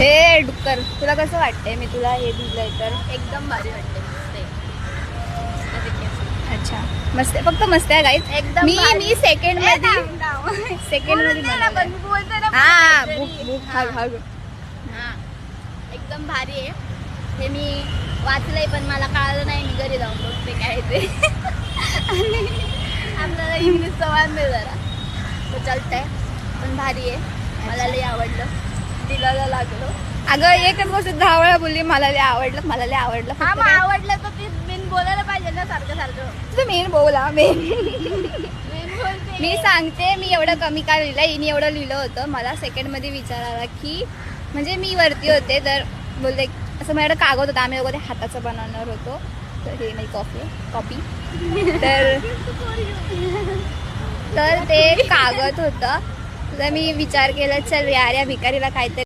हे डुक्कर तुला कसं वाटतंय? मी तुला हे दिलंय तर एकदम भारी वाटते अच्छा. मस्त आहे. फक्त मस्त आहे गाईत एकदम मी. मी सेकंडमध्ये सेकंड मध्ये. हा बुक बुक हा. हा हा. एकदम भारी आहे. हे मी वाचलंय पण मला कळालं नाही मी घरी जाऊन बघते काय ते. आणि आपल्याला इंग्लिश वाढले जरा. तो चालतंय. पण भारी आहे. मला लई आवडलं. दिलाला लागलो. अगं एकच गोष्ट दहा वेळा बोलली मला लय आवडलं मला लय आवडलं हा मग काय- आवडलं तर ते बिन बोलायला पाहिजे ना सारखं सारखं. तुझं मेन बोला मेन बोलते. मी सांगते मी एवढं कमी का लिहिलं हिने एवढं लिहिलं होतं. मला सेकंडमध्ये विचार आला की म्हणजे मी वरती होते तर बोलते असं माझ्याकडे कागद होता आम्ही ते हाताचं बनवणार होतो. तर हे नाही कॉपी कॉपी तर तर ते कागद होतं. तर मी विचार केला चल यार या भिकारीला काहीतरी